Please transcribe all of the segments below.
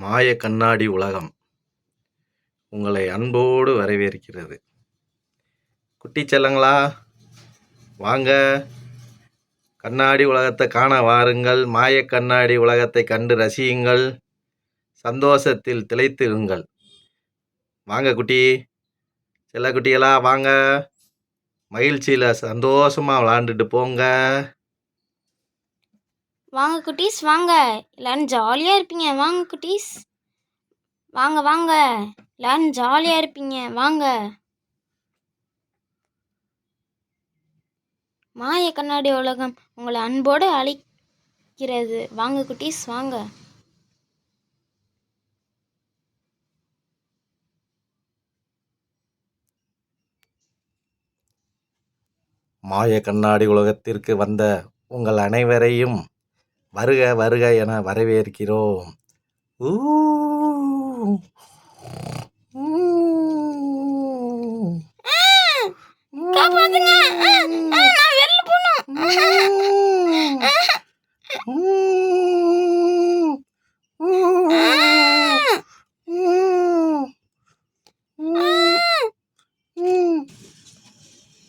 மாய கண்ணாடி உலகம் உங்களை அன்போடு வரவேற்கிறது. குட்டி செல்லங்களா வாங்க. கண்ணாடி உலகத்தை காண வாருங்கள். மாய கண்ணாடி உலகத்தை கண்டு ரசியுங்கள். சந்தோஷத்தில் திளைத்திருங்கள். வாங்க குட்டி செல்ல குட்டிகளா வாங்க. மகிழ்ச்சியில் சந்தோஷமாக விளாண்டுட்டு போங்க. வாங்க குட்டீஸ் வாங்க. எல்லாரும் ஜாலியாக இருப்பீங்க. வாங்க குட்டீஸ். வாங்க வாங்க. எல்லாரும் ஜாலியாக இருப்பீங்க. வாங்க. மாய கண்ணாடி உலகம் உங்களை அன்போடு அழைக்கிறது. வாங்க குட்டீஸ் வாங்க. மாய கண்ணாடி உலகத்திற்கு வந்த உங்கள் அனைவரையும் வருக வருக என வரவேற்கிறோம். ஊ.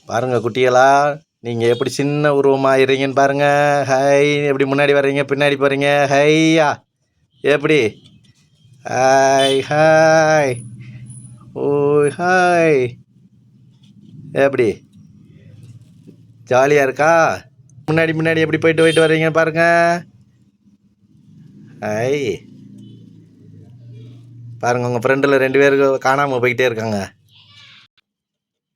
பாருங்க குட்டிகளா. நீங்க எப்படி சின்ன உருவமாயிறீங்கன்னு பாருங்க. ஹை எப்படி முன்னாடி வர்றீங்க பின்னாடி போறீங்க? ஹையா. எப்படி? Hi hi. ஓய் ஹாய். எப்படி? ஜாலியாக இருக்கா? முன்னாடி முன்னாடி எப்படி போயிட்டு போயிட்டு வர்றீங்க பாருங்க. ஐ பாருங்க உங்கள் ஃப்ரெண்டில் ரெண்டு பேருக்கு காணாமல் போய்கிட்டே இருக்காங்க.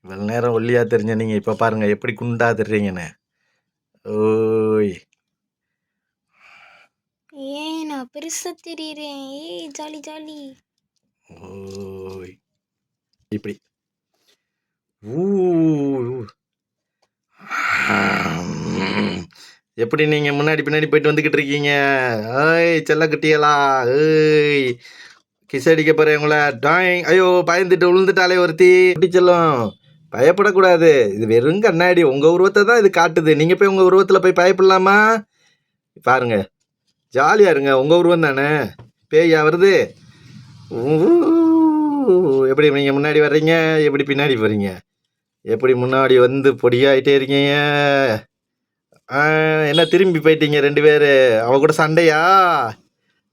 இவ்வளோ நேரம் ஒல்லியாக தெரிஞ்ச நீங்கள் இப்போ பாருங்க எப்படி குண்டா தெரிறீங்கன்னு. ஓய். ஏய் நான் பெருசாக தெரியுறேன். ஏய் ஜாலி ஜாலி. ஓய். இப்படி. ஊ எப்படி நீங்கள் முன்னாடி பின்னாடி போயிட்டு வந்துக்கிட்டு இருக்கீங்க? ஏய் செல்லக்குட்டியலா ஏய். கிஸ் அடிக்க போகிறேன் உங்களை டாயிங் ஐயோ பயந்துட்டு விழுந்துட்டாலே ஒருத்தி. குட்டி செல்லம். பயப்படக்கூடாது. இது வெறும் கண்ணாடி. உங்கள் உருவத்தை தான் இது காட்டுது. நீங்கள் போய் உங்கள் உருவத்தில் போய் பயப்படலாமா? பாருங்க. ஜாலியாக இருங்க. உங்கள் உருவம் தானே? பேயா வருது. எப்படி நீங்கள் முன்னாடி வர்றீங்க? எப்படி பின்னாடி போகிறீங்க எப்படி முன்னாடி வந்து பொடியாயிட்டே இருக்கீங்க? ஆ, என்ன திரும்பி போயிட்டீங்க ரெண்டு பேர்? அவ கூட சண்டையா?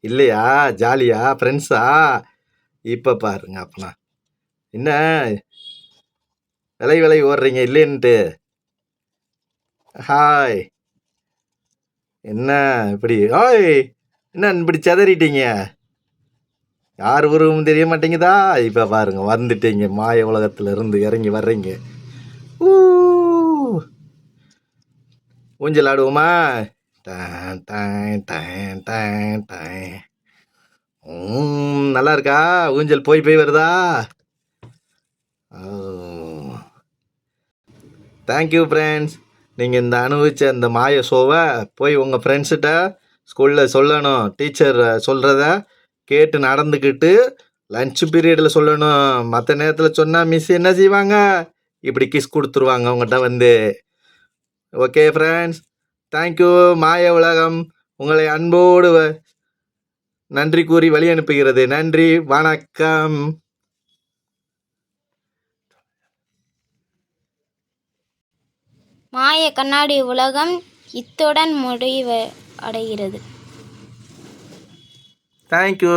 இல்லையா? ஜாலியா? ஃப்ரெண்ட்ஸா இப்போ பாருங்க அப்பனா. என்ன? விலை விலை ஓடுறீங்க இல்லைன்ட்டு. ஹாய் என்ன இப்படி? ஓய் என்ன இப்படி செதறிட்டீங்க? யார் உருவமும் தெரிய மாட்டேங்குதா? இப்போ பாருங்க வந்துட்டீங்க. மாய உலகத்துலேருந்து இறங்கி வர்றீங்க. ஊ. ஊஞ்சல் ஆடுவோமா? டேன் டான், டேன் டான், டான். நல்லா இருக்கா? ஊஞ்சல் போய் போய் வருதா? தேங்க்யூ ஃப்ரெண்ட்ஸ் நீங்கள் இந்த அனுபவித்த இந்த மாய ஷோவை போய் உங்கள் ஃப்ரெண்ட்ஸ்கிட்ட ஸ்கூலில் சொல்லணும் டீச்சர் சொல்கிறத கேட்டு நடந்துக்கிட்டு லஞ்ச் பீரியடில் சொல்லணும். மற்ற நேரத்தில் சொன்னால் மிஸ் என்ன செய்வாங்க? இப்படி கிஸ் கொடுத்துருவாங்க உங்கள்கிட்ட வந்து. ஓகே ஃப்ரெண்ட்ஸ் தேங்க்யூ மாய உலகம். உங்களை அன்போடு வ- நன்றி கூறி வழி அனுப்புகிறது. நன்றி வணக்கம். மாய கண்ணாடி உலகம் இத்துடன் முடிவு அடைகிறது தேங்க்யூ